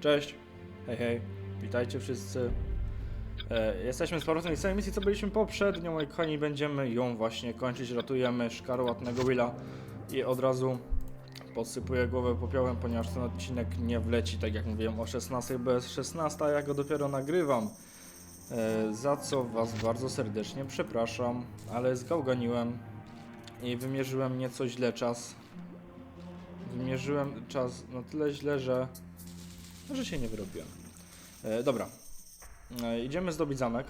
Cześć, hej hej, witajcie wszyscy. E, jesteśmy z powrotem z samej misji, co byliśmy poprzednio, moi kochani, będziemy ją właśnie kończyć. Ratujemy szkarłatnego Willa i od razu podsypuję głowę popiołem, ponieważ ten odcinek nie wleci, tak jak mówiłem, o 16, bo jest 16, a ja go dopiero nagrywam. E, za co Was bardzo serdecznie przepraszam, ale zgałganiłem i wymierzyłem nieco źle czas. Wymierzyłem czas na tyle źle, że że się nie wyrobiłem. E, dobra. E, idziemy zdobyć zamek,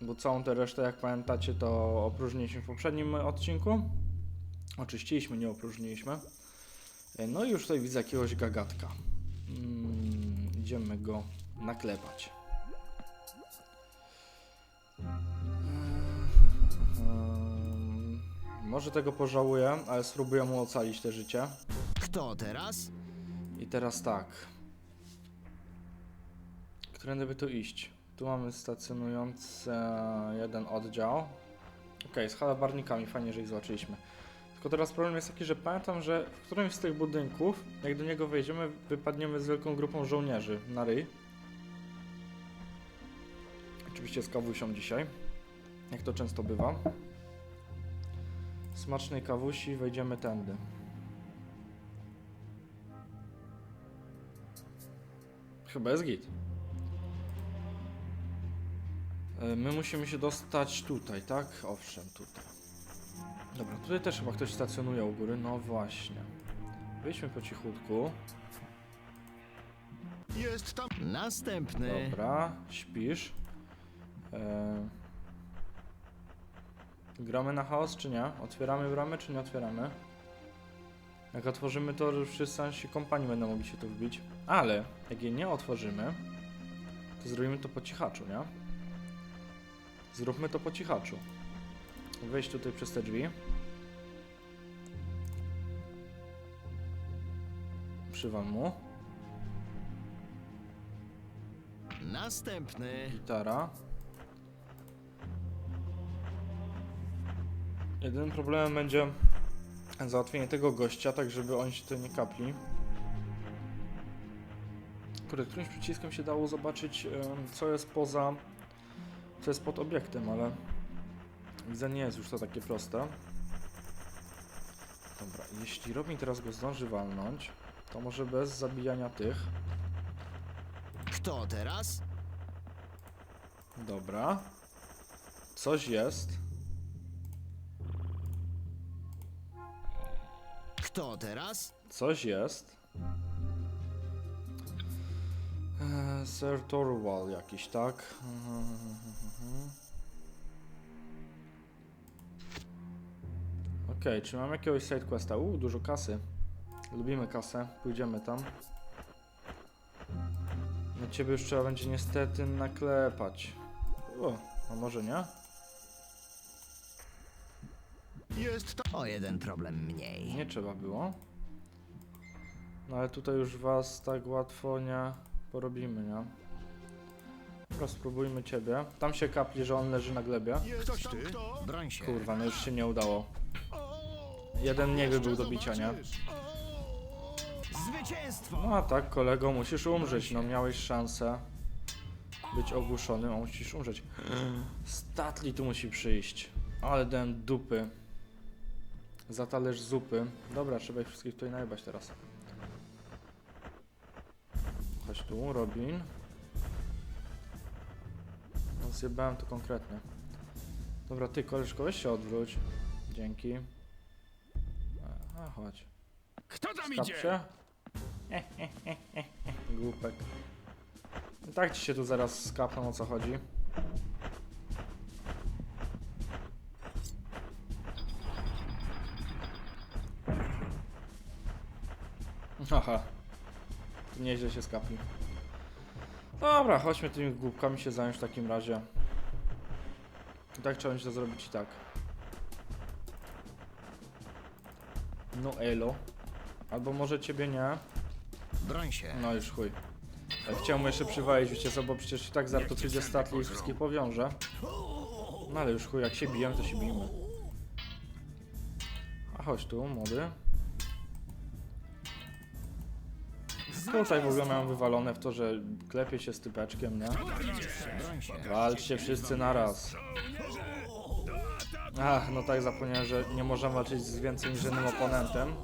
bo całą tę resztę, jak pamiętacie, to opróżniliśmy w poprzednim odcinku. Oczyściliśmy, nie opróżniliśmy. E, no i już tutaj widzę jakiegoś gagatka. Mm, idziemy go naklepać. Ehm, Może tego pożałuję, ale spróbuję mu ocalić te życie. Kto teraz? I teraz tak. Którędy by tu iść? Tu mamy stacjonujący jeden oddział. Okej, z halabarnikami, fajnie, że ich zobaczyliśmy. Tylko teraz problem jest taki, że pamiętam, że w którymś z tych budynków, jak do niego wejdziemy, wypadniemy z wielką grupą żołnierzy na ryj. Oczywiście z kawusią dzisiaj, jak to często bywa. Smacznej kawusi, wejdziemy tędy. Chyba jest git. E, My musimy się dostać tutaj, tak? Owszem, tutaj. Dobra, tutaj też chyba ktoś stacjonuje u góry. No właśnie. Wyjdźmy po cichutku. Jest tam. Następny. Dobra, śpisz. E... Gramy na chaos, czy nie? Otwieramy bramy, czy nie otwieramy? Jak otworzymy, to wszyscy nasi kompanii będą mogli się tu wbić. Ale jak jej nie otworzymy, to zrobimy to po cichaczu, nie? Zróbmy to po cichaczu. Wejść tutaj przez te drzwi. Przywal mu. Następny. Gitara. Jedynym problemem będzie załatwienie tego gościa, tak żeby oni się tutaj nie kapli. Kurde, którymś przyciskiem się dało zobaczyć, co jest poza... co jest pod obiektem, ale... Widzę, nie jest już to takie proste. Dobra, jeśli Robin teraz go zdąży walnąć, to może bez zabijania tych. Kto teraz? Dobra. Coś jest. Kto teraz? Coś jest. Sir Torwal jakiś, tak? Okej, czy mam jakiegoś sidequesta? Uuu, dużo kasy. Lubimy kasę, pójdziemy tam. Na ciebie już trzeba będzie niestety naklepać. O, a może nie? Jest tam. O jeden problem mniej. Nie trzeba było. No ale tutaj już was tak łatwo nie porobimy, nie? Dobra, spróbujmy ciebie. Tam się kapli, że on leży na glebie. Ktoś ty? Broń się. Kurwa, no już się nie udało. Jeden nieby był do bicia, nie? Zwycięstwo! No a tak, kolego, musisz umrzeć. No miałeś szansę być ogłuszonym, a musisz umrzeć. Statli tu musi przyjść. Ale dałem dupy. Za talerz zupy. Dobra, trzeba ich wszystkich tutaj najebać teraz. Chodź tu, Robin. No zjebałem to konkretnie. Dobra, ty koleżko, weź się odwróć. Dzięki. A, chodź. Kto tam Skap się. Głupek. I tak ci się tu zaraz skapną o co chodzi. Nieźle się skapli. Dobra, chodźmy tymi głupkami się zająć w takim razie. I tak trzeba będzie to zrobić i tak. No elo. Albo może ciebie nie. Broń się. No już chuj. Chciałem jeszcze przywalić, wiecie co, bo przecież i tak zaraz to przyjdzie statli i wszystkich powiąże. No ale już chuj, jak się bijemy, to się bijmy. A chodź tu, młody. Tutaj w ogóle mają wywalone w to, że klepie się z typeczkiem, nie? Walczcie wszyscy naraz. Ach, no tak zapomniałem, że nie można walczyć z więcej niż jednym oponentem,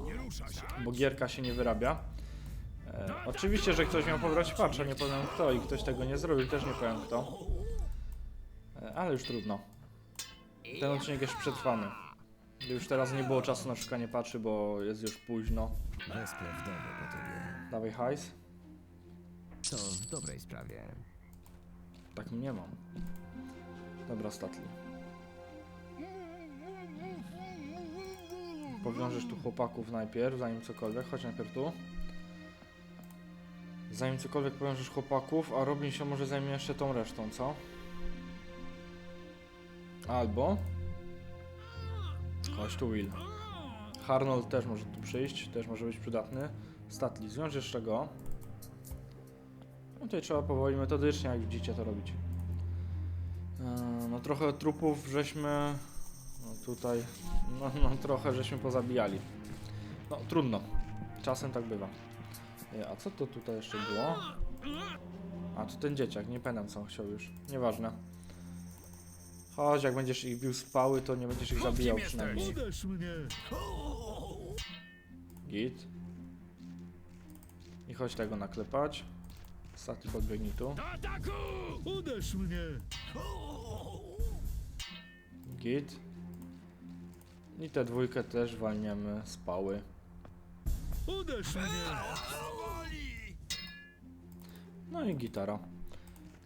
bo gierka się nie wyrabia. E, oczywiście, że ktoś miał pobrać patcha, nie powiem kto i ktoś tego nie zrobił, też nie powiem kto. E, ale już trudno. Ten odcinek jest przetrwany. Już teraz nie było czasu na szukanie patchy, bo jest już późno. Wesprę wdowy po tobie. Dawaj hajs. To w dobrej sprawie. Tak nie mam. Dobra, statli. Powiążesz tu chłopaków najpierw, zanim cokolwiek. Chodź najpierw tu. Zanim cokolwiek powiążesz chłopaków, a Robin się może zajmie jeszcze tą resztą, co? Albo... Chodź tu, Will. Harnold też może tu przyjść, też może być przydatny. Statli, zwiąż jeszcze go. No tutaj trzeba powoli, metodycznie, jak widzicie, to robić. Eee, No trochę trupów żeśmy... No tutaj... No, no trochę żeśmy pozabijali. No trudno. Czasem tak bywa. E, A co to tutaj jeszcze było? A, to ten dzieciak, nie pamiętam co on chciał już. Nieważne. Chodź, jak będziesz ich bił z pały, to nie będziesz ich zabijał przynajmniej. Git. I chodź tego naklepać. Stati podbiegnij tu. Do ataku! Uderz mnie! Git. I tę dwójkę też walniemy z pały. Uderz mnie! No i gitara.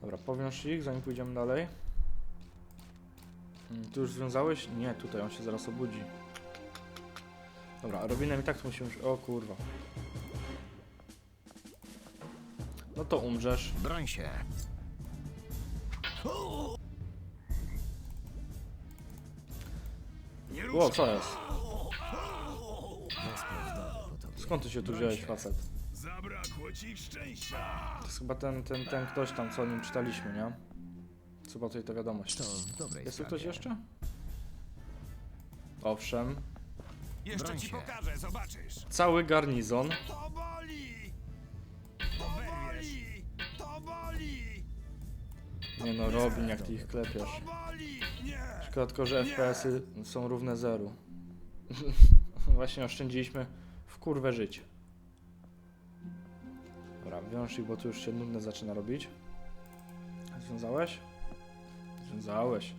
Dobra, powiąż ich, zanim pójdziemy dalej. Mm, Ty już związałeś? Nie, tutaj on się zaraz obudzi. Dobra, Robinem i tak tu musimy... O kurwa. No to umrzesz. Broń się. O, co jest? Skąd ty się tu wziąłeś, facet? Zabrakło ci szczęścia! To jest chyba ten, ten, ten ktoś tam, co o nim czytaliśmy, nie? Chyba tutaj ta wiadomość. To w dobrej Jest tu sprawie. ktoś jeszcze? Owszem. Jeszcze Broń ci się. pokażę, zobaczysz. Cały garnizon. Nie no, Robin, jak ty ich! Nie! Szkoda tylko, że FPS-y są równe zeru. Właśnie oszczędziliśmy w kurwę życie. Dobra, wiąż ich, bo tu już się nudne zaczyna robić. Związałeś? Związałeś.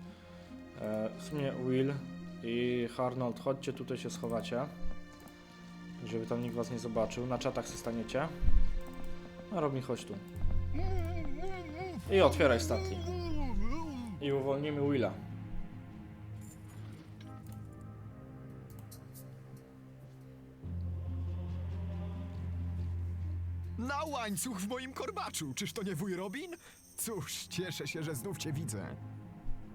E, w sumie Will i Harnold, chodźcie tutaj się schowacie. Żeby tam nikt was nie zobaczył. Na czatach się staniecie. A Robin, chodź tu. I otwieraj statki. I uwolnimy Willa. Na łańcuch w moim korbaczu! Czyż to nie wuj Robin? Cóż, cieszę się, że znów cię widzę.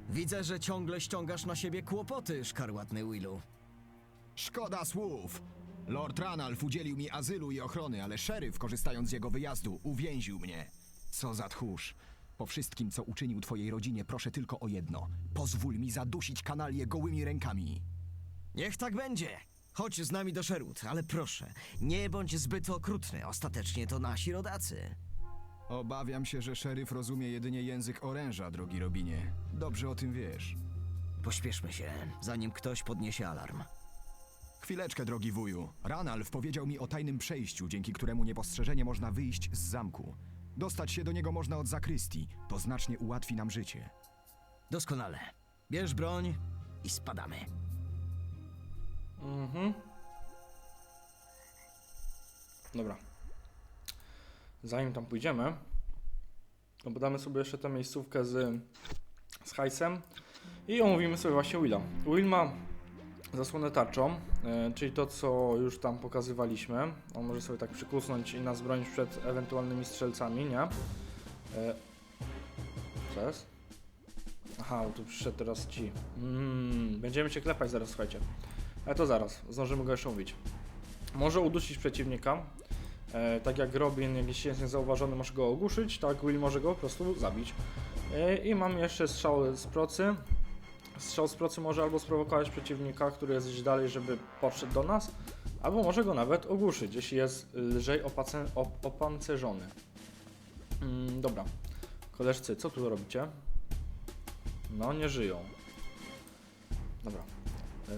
Widzę, że ciągle ściągasz na siebie kłopoty, szkarłatny Willu. Szkoda słów. Lord Ranalf udzielił mi azylu i ochrony, ale szeryf, korzystając z jego wyjazdu, uwięził mnie. Co za tchórz. Po wszystkim, co uczynił twojej rodzinie, proszę tylko o jedno. Pozwól mi zadusić kanalię gołymi rękami. Niech tak będzie. Chodź z nami do Sherwood, ale proszę, nie bądź zbyt okrutny. Ostatecznie to nasi rodacy. Obawiam się, że szeryf rozumie jedynie język oręża, drogi Robinie. Dobrze o tym wiesz. Pośpieszmy się, zanim ktoś podniesie alarm. Chwileczkę, drogi wuju. Ranalf powiedział mi o tajnym przejściu, dzięki któremu niepostrzeżenie można wyjść z zamku. Dostać się do niego można od zakrystii. To znacznie ułatwi nam życie. Doskonale. Bierz broń i spadamy. Mhm. Dobra. Zanim tam pójdziemy, to podamy sobie jeszcze tę miejscówkę z, z hajsem i omówimy sobie właśnie Willa. Will ma zasłonę tarczą, e, czyli to, co już tam pokazywaliśmy. On może sobie tak przykusnąć i nas bronić przed ewentualnymi strzelcami, nie? E, co jest? Aha, tu przyszedł teraz ci. Mm, będziemy się klepać zaraz, słuchajcie. Ale to zaraz, zdążymy go jeszcze mówić. Może udusić przeciwnika. E, tak jak Robin, jak jeśli jest niezauważony, może go ogłuszyć, tak Will może go po prostu zabić. E, I mam jeszcze strzał z procy. Strzał z procy może albo sprowokować przeciwnika, który jest gdzieś dalej, żeby podszedł do nas, Albo może go nawet ogłuszyć, jeśli jest lżej op- opancerzony. Mm, dobra. Koleżcy, co tu robicie? No, nie żyją. Dobra. Eee,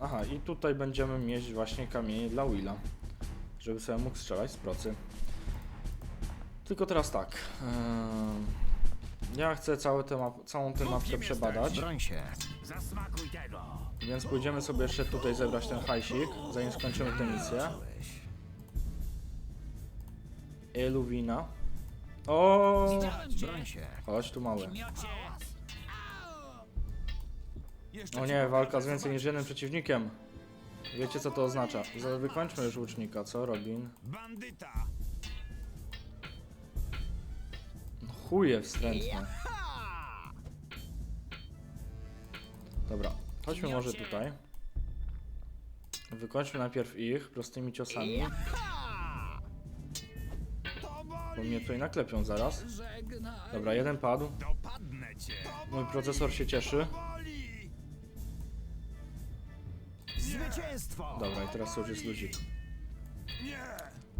aha, i tutaj będziemy mieć właśnie kamienie dla Willa, żeby sobie mógł strzelać z procy. Tylko teraz tak. Eee, ja chcę całe tę map- całą tę mapkę przebadać, Broń się. Zasmakuj tego! więc pójdziemy sobie jeszcze tutaj zebrać ten hajsik, zanim skończymy tę misję. Eluwina. O, Broń się. Chodź tu mały. O nie, walka z więcej niż jednym przeciwnikiem. Wiecie co to oznacza? Za- Wykończmy już łucznika, co Robin? Bandyta! Chuje wstrętne. Dobra, chodźmy może tutaj. Wykończmy najpierw ich prostymi ciosami, bo mnie tutaj naklepią zaraz. Dobra, jeden padł. Mój procesor się cieszy. Zwycięstwo! Dobra, i teraz już jest luzik. Nie!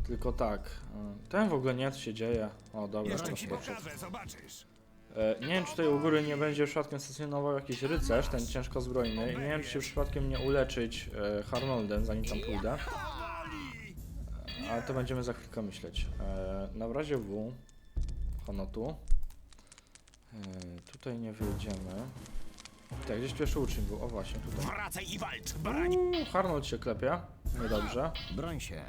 Tylko tak, e, ten w ogóle nie, co się dzieje. O, dobra, Jeszcze to ci dobrze. pokażę, zobaczysz! E, nie wiem, czy tutaj u góry nie będzie przypadkiem stacjonował jakiś rycerz, ten ciężko zbrojny. I nie wiem, czy się przypadkiem nie uleczyć e, Harnoldem, zanim tam pójdę. Boli! Ale to będziemy za chwilkę myśleć. E, na razie W. Honotu. E, tutaj nie wyjdziemy. Tak, gdzieś pierwszy uczeń był. O właśnie, tutaj. Wracaj i walcz! Uuu, Harnold się klepie. Niedobrze. Broń się.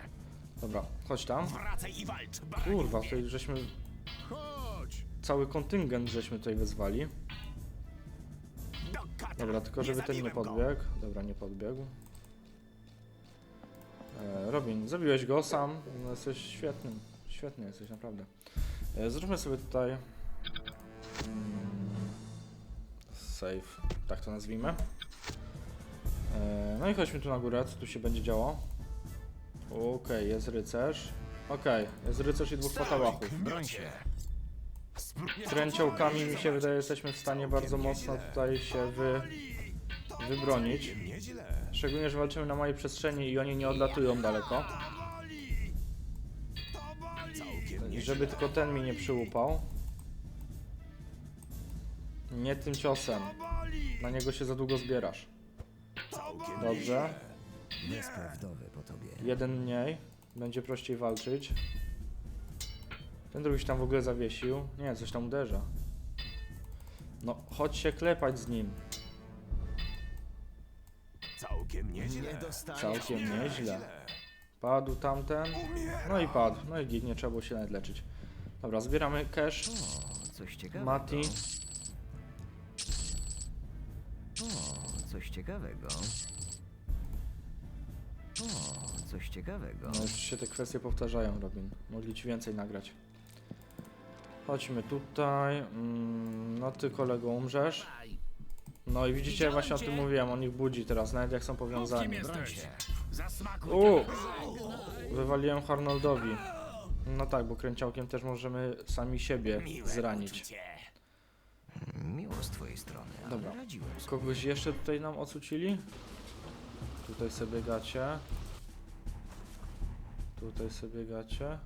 Dobra, chodź tam. Wracaj i walcz! Kurwa, tutaj żeśmy Chodź! cały kontyngent żeśmy tutaj wezwali. Do kata! Dobra, tylko żeby ten nie zabiłem go. podbiegł. Dobra, nie podbiegł. E, Robin, zabiłeś go sam. No, jesteś świetnym. Świetny jesteś, naprawdę. E, zróbmy sobie tutaj... Mm, save, tak to nazwijmy. E, no i chodźmy tu na górę, co tu się będzie działo. Okej, jest rycerz. Okej, jest rycerz i dwóch patałachów. Broń się. Kręciołkami mi się wydaje, jesteśmy w stanie bardzo mocno tutaj się wy, wybronić. Nieźle! Szczególnie, że walczymy na małej przestrzeni i oni nie odlatują daleko. Żeby tylko ten mi nie przyłupał. Nie tym ciosem. Na niego się za długo zbierasz. Całkiem Dobrze. Bezprawdowy po tobie. Jeden mniej. Będzie prościej walczyć. Ten drugi się tam w ogóle zawiesił. Nie, coś tam uderza. No, chodź się klepać z nim. Całkiem nieźle! Całkiem nieźle. Padł tamten. No i padł. No i git, nie trzeba było się nawet leczyć. Dobra, zbieramy cash. O, coś ciekawego. Mati. O, coś ciekawego. O, coś ciekawego. No już się te kwestie powtarzają, Robin. Mogli ci więcej nagrać. Chodźmy tutaj. Mm, no ty kolego umrzesz. No i widzicie, właśnie o tym mówiłem, on ich budzi teraz, nawet jak są powiązani. Zasmakuj U! Wywaliłem Harnoldowi. No tak, bo kręciałkiem też możemy sami siebie Miłe zranić. uczucie. Miło z twojej strony, ale Dobra. radziłem sobie. Kogoś jeszcze tutaj nam ocucili? Tutaj sobie gacie. Tutaj sobie gacie.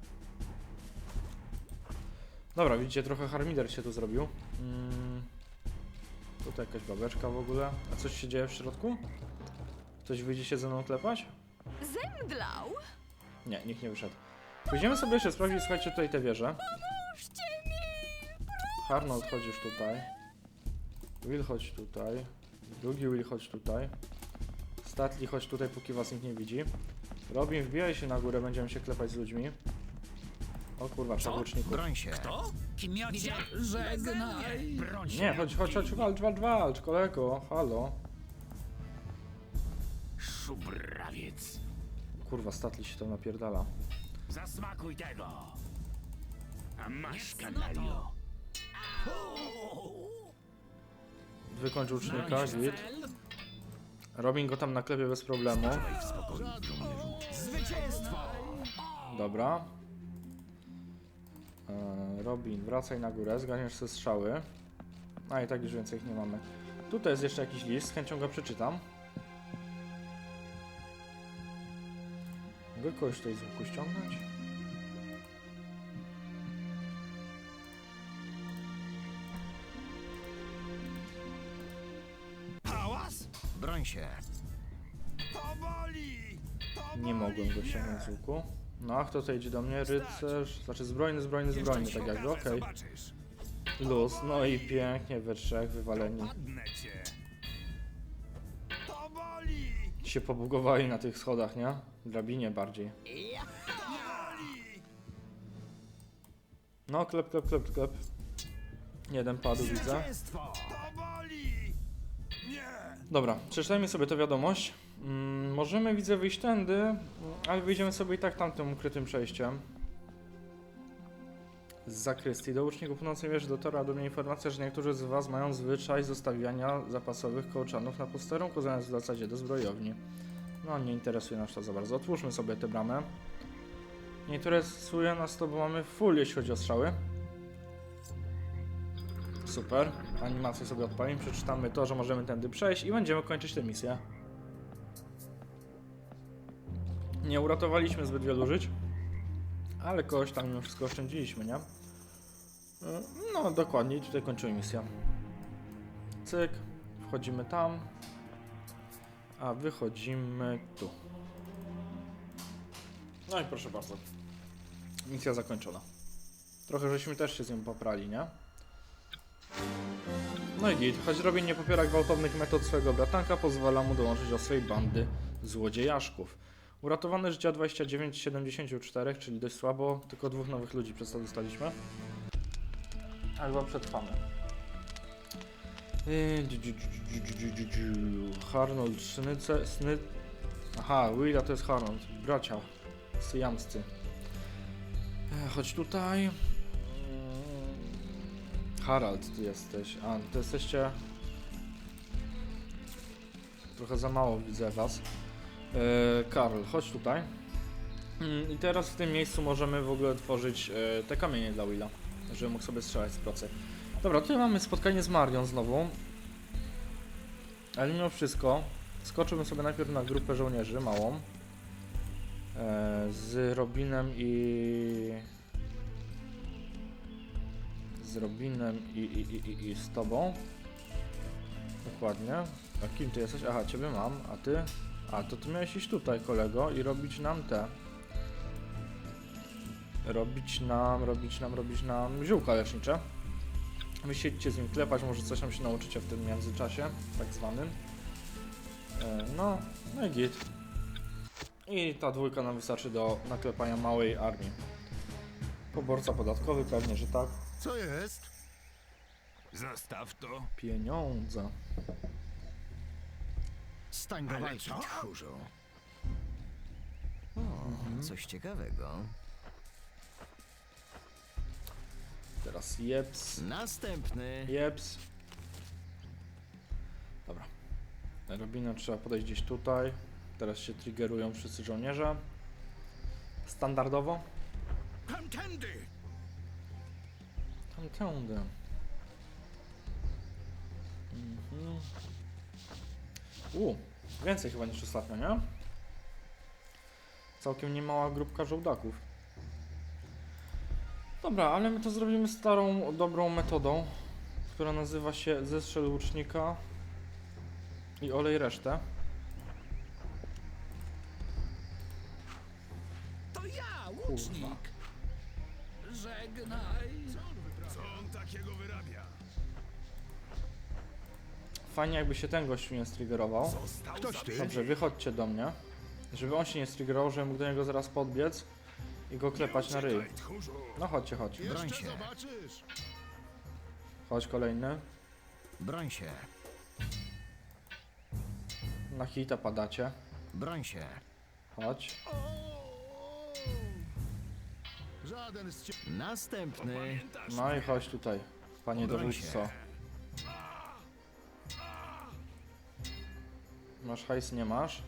Dobra, widzicie, trochę harmider się tu zrobił. Mm. Tutaj jakaś babeczka w ogóle. A coś się dzieje w środku? Ktoś wyjdzie się ze mną klepać? Zemdlał? Nie, nikt nie wyszedł. Pójdziemy sobie jeszcze sprawdzić, słuchajcie, tutaj te wieże. Harnold, chodzisz tutaj. Will, chodź tutaj. Drugi Will, chodź tutaj. Statli, chodź tutaj, póki was nikt nie widzi. Robin, wbijaj się na górę, będziemy się klepać z ludźmi. O kurwa, trzech łuczników. Broń się. To? Kimiocie? Żegnaj! Broń się! Nie, chodź, chodź, chodź, walcz, walcz, walcz, kolego, halo. Szubrawiec! Kurwa, statli się tam napierdala. Zasmakuj tego! A masz kanalio! Wykończ łucznika, git. Robin go tam naklepie bez problemu. Dobra. E, Robin, wracaj na górę, zganiesz ze strzały. A i tak już więcej ich nie mamy. Tutaj jest jeszcze jakiś list, z chęcią go przeczytam. Mogę kogoś tutaj z łuku ściągnąć? Broń się. To boli! To Nie mogłem go ściągnąć z łuku. No, a kto tutaj idzie do mnie? Rycerz, znaczy zbrojny, zbrojny, zbrojny, tak jakby, okej. Luz, no i pięknie we trzech wywaleni. Padnę cię. To boli! Się pobugowali na tych schodach, nie? Drabinie bardziej. To! No, klep, klep, klep, klep. Jeden padł, widzę. Zwycięstwo! To! Nie! Dobra, przeczytajmy sobie tę wiadomość. Mm, możemy, widzę, wyjść tędy, ale wyjdziemy sobie i tak tamtym ukrytym przejściem. Z zakrystii. Do uczniów północnej wieży dotarła do mnie informacja, że niektórzy z was mają zwyczaj zostawiania zapasowych kołczanów na posterunku, zamiast wracać do zbrojowni. No, nie interesuje nas to za bardzo. Otwórzmy sobie tę bramę. Nie interesuje nas to, bo mamy full, jeśli chodzi o strzały. Super. Animację sobie odpalimy, przeczytamy to, że możemy tędy przejść i będziemy kończyć tę misję. Nie uratowaliśmy zbyt wielu żyć, ale kogoś tam mimo wszystko oszczędziliśmy, nie? No, dokładnie, tutaj kończymy misję. Cyk, wchodzimy tam, a wychodzimy tu. No i proszę bardzo. Misja zakończona. Trochę żeśmy też się z nią poprali, nie? No i git, choć Robin nie popiera gwałtownych metod swojego bratanka, pozwala mu dołączyć do swej bandy złodziejaszków. Uratowane życia 29 z 74, czyli dość słabo, tylko dwóch nowych ludzi przez to dostaliśmy. A chyba przetrwamy. Yy, Harnold, Snyce, Sny... Aha, Willa to jest Harnold, bracia syjamscy. E, Chodź tutaj. Harald, ty jesteś. A, to jesteście... Trochę za mało widzę was. E, Karl, chodź tutaj. Mm, I teraz w tym miejscu możemy w ogóle tworzyć e, te kamienie dla Willa, żeby mógł sobie strzelać z procy. Dobra, tutaj mamy spotkanie z Marią znowu. Ale mimo wszystko skoczyłbym sobie najpierw na grupę żołnierzy, małą. E, z Robinem i... Z Robinem i, i, i, i, z tobą. Dokładnie. A kim ty jesteś? Aha, ciebie mam, a ty? A, to ty miałeś iść tutaj, kolego, i robić nam te. Robić nam, robić nam, robić nam ziółka lecznicze. Wy siedźcie z nim klepać, może coś tam się nauczycie w tym międzyczasie, tak zwanym. E, no, no i git. I ta dwójka nam wystarczy do naklepania małej armii. Poborca podatkowy, pewnie, że tak. Co jest? Zostaw to. Pieniądze. Stań do Ale walki, co? tchórzu. O, coś ciekawego. Teraz jeps. Następny. Jeps. Dobra. Robina trzeba podejść gdzieś tutaj. Teraz się triggerują wszyscy żołnierze. Standardowo. Tamtędy! Tamtędy. Mhm. U, więcej chyba niż ostatnio, nie? Całkiem niemała grupka żołdaków. Dobra, ale my to zrobimy starą, dobrą metodą, która nazywa się zestrzel łucznika i olej resztę. To ja, Kurwa. łucznik. Żegnaj. Co Fajnie jakby się ten gościu nie striggerował. Ktoś ty? Dobrze, wychodźcie do mnie. Żeby on się nie striggerował, żebym mógł do niego zaraz podbiec i go klepać na ryj. No chodźcie, chodź. Broń się. zobaczysz. Chodź kolejny. Broń się. Na hita padacie. Broń się. Chodź. Żaden z ciebie. Następny. No i chodź tutaj, panie Broń dowódco. Masz hajs, nie masz,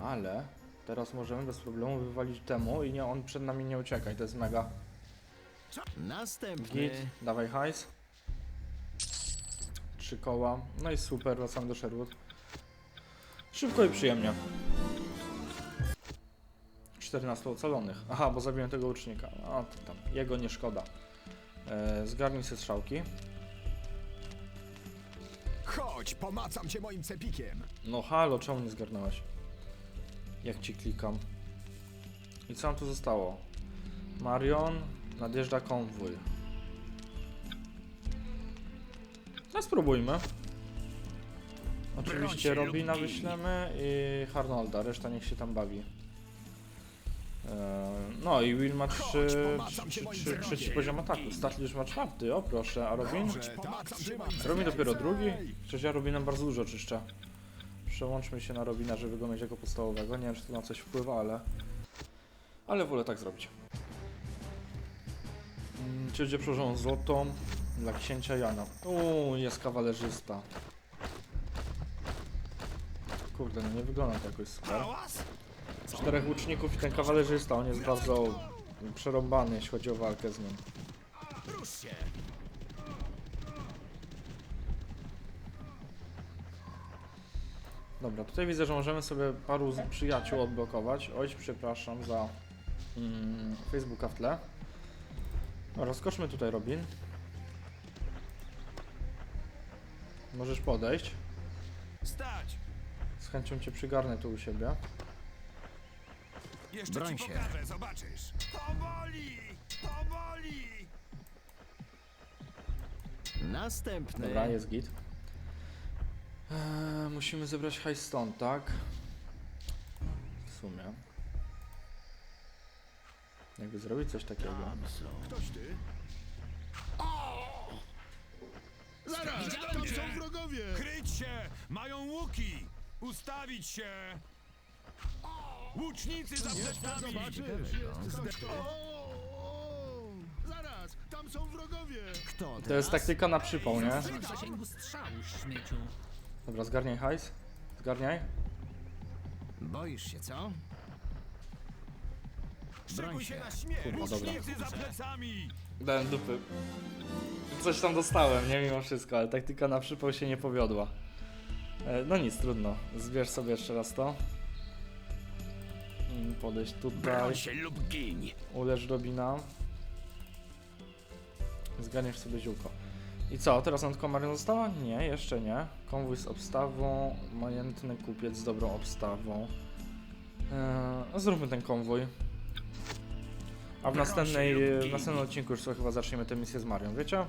ale teraz możemy bez problemu wywalić temu i nie on przed nami nie uciekaj, to jest mega. Następny. Git, dawaj hajs. Trzy koła, no i super, wracam do Sherwood. Szybko i przyjemnie. 14 ocalonych. Aha, bo zabiłem tego łucznika. To tam, jego nie szkoda. E, zgarnij sobie strzałki. Chodź, pomacam cię moim cepikiem. No halo, czemu nie zgarnąłeś? Jak ci klikam. I co nam tu zostało? Marion, nadjeżdża konwój. No spróbujmy. Oczywiście Robina wyślemy i Harnolda, reszta niech się tam bawi. Eee, No i Will ma trzy, pomacam cię trzy, moim trzy, wzrokiem. trzeci poziom ataku. Statli już ma czwarty, o proszę, a Robin? Robin dopiero drugi? Przecież ja Robinem bardzo dużo czyszczę. Przełączmy się na Robina, żeby go mieć jako podstawowego. Nie wiem, czy to na coś wpływa, ale... Ale wolę tak zrobić. Mm, Czy będzie przełożoną złotą dla księcia Jana. Uuu, jest kawalerzysta. Kurde, no nie wygląda to jakoś super. Czterech łuczników i ten kawalerzysta, on jest bardzo przerąbany, jeśli chodzi o walkę z nim. Dobra, tutaj widzę, że możemy sobie paru z przyjaciół odblokować. Oj, przepraszam za mm, Facebooka w tle. Rozkoczmy tutaj, Robin. Możesz podejść. Stać! Z chęcią cię przygarnę tu u siebie. Jeszcze Broń ci się. pokażę, zobaczysz. To boli! To boli! Następny. Dobra, jest git. Eee, musimy zebrać hajs stąd, tak? W sumie. Jakby zrobić coś takiego. Ktoś ty? Zaraz! Tam są wrogowie! Kryć się! Mają łuki! Ustawić się! Łucznicy za plecami! Zobaczysz! Ktoś? O, Zaraz! Tam są wrogowie! Kto To jest teraz? taktyka na przypał, nie? Śmieciu. Dobra, zgarniaj hajs. Zgarniaj. Boisz się, co? Broń Szykuj się się. na śmierć! Kurwa, dobra. Łucznicy za plecami! Dałem dupy. Coś tam dostałem, nie mimo wszystko, ale taktyka na przypał się nie powiodła. E, no nic, trudno. Zbierz sobie jeszcze raz to. Podejść tutaj. lub giń! Ulecz Robina. Zgarniesz sobie ziółko. I co, teraz nam tylko Marion została? Nie, jeszcze nie. Konwój z obstawą, majętny kupiec z dobrą obstawą. Eee, zróbmy ten konwój. A w, następnej, w następnym odcinku już sobie chyba zaczniemy tę misję z Marią, wiecie?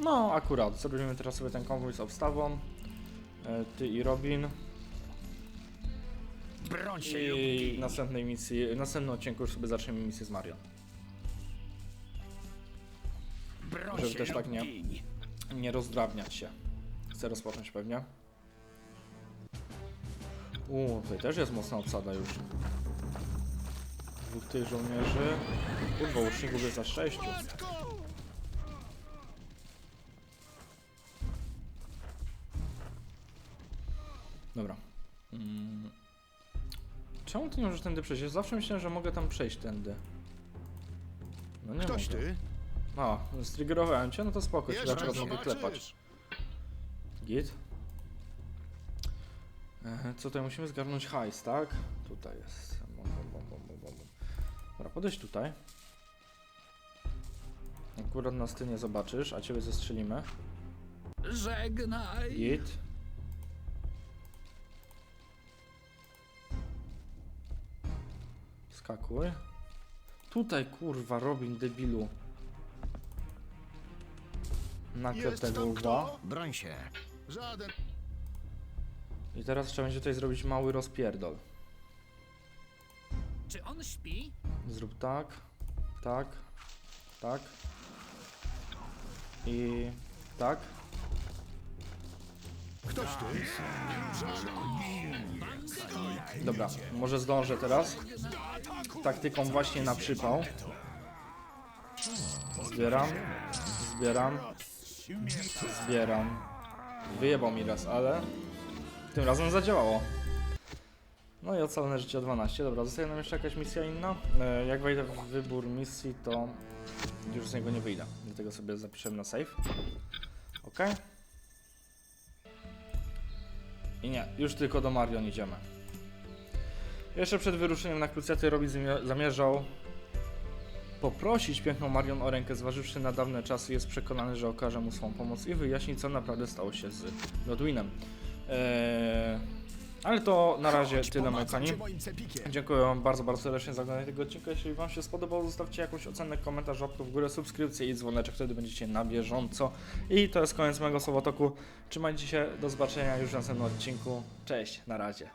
No, akurat. Zrobimy teraz sobie ten konwój z obstawą. E, ty i Robin. Broń I w następnej misji, w następnym odcinku już sobie zaczniemy misję z Mario. Broń Żeby też tak nie, nie rozdrabniać się. Chcę rozpocząć pewnie. Uuu, tutaj też jest mocna obsada już. Dwóch tych żołnierzy. Kurwa, łuczników jest za sześciu. Czemu ty nie możesz tędy przejść? Ja zawsze myślałem, że mogę tam przejść tędy. No nie Ktoś mogę. ty? A, striggerowałem cię? No to spoko, ci Jeszcze mogę zobaczysz. klepać. Git. E, Co tutaj musimy zgarnąć hajs, tak? Tutaj jest. Bom, bom, bom, bom, bom, bom. Dobra, podejdź tutaj. Akurat nas ty nie zobaczysz, a ciebie zestrzelimy. Żegnaj. Git. Skakuj. Tutaj kurwa, Robin debilu. Naklep Jest tego tam kto? Broń się. Żaden. I teraz trzeba będzie tutaj zrobić mały rozpierdol. Czy on śpi? Zrób tak, tak, tak. I tak. Ktoś ty? Dobra, może zdążę teraz. Taktyką właśnie na przypał. Zbieram, zbieram, zbieram. Wyjebał mi raz, ale tym razem zadziałało. No i ocalone życie o 12. Dobra, zostaje nam jeszcze jakaś misja inna. E, jak wejdę w wybór misji, to już z niego nie wyjdę. Dlatego sobie zapiszę na save. Ok. I nie, już tylko do Marion idziemy. Jeszcze przed wyruszeniem na krucjaty Robi zamie- zamierzał poprosić piękną Marion o rękę, zważywszy na dawne czasy, jest przekonany, że okaże mu swą pomoc i wyjaśni, co naprawdę stało się z Godwinem. Eee, ale to na razie tyle, cepikiem. Dziękuję Wam bardzo, bardzo serdecznie za oglądanie tego odcinka. Jeśli Wam się spodobał, zostawcie jakąś ocenę, komentarz, łapkę w górę, subskrypcję i dzwoneczek, wtedy będziecie na bieżąco. I to jest koniec mojego słowotoku. Trzymajcie się, do zobaczenia już w następnym odcinku. Cześć, na razie.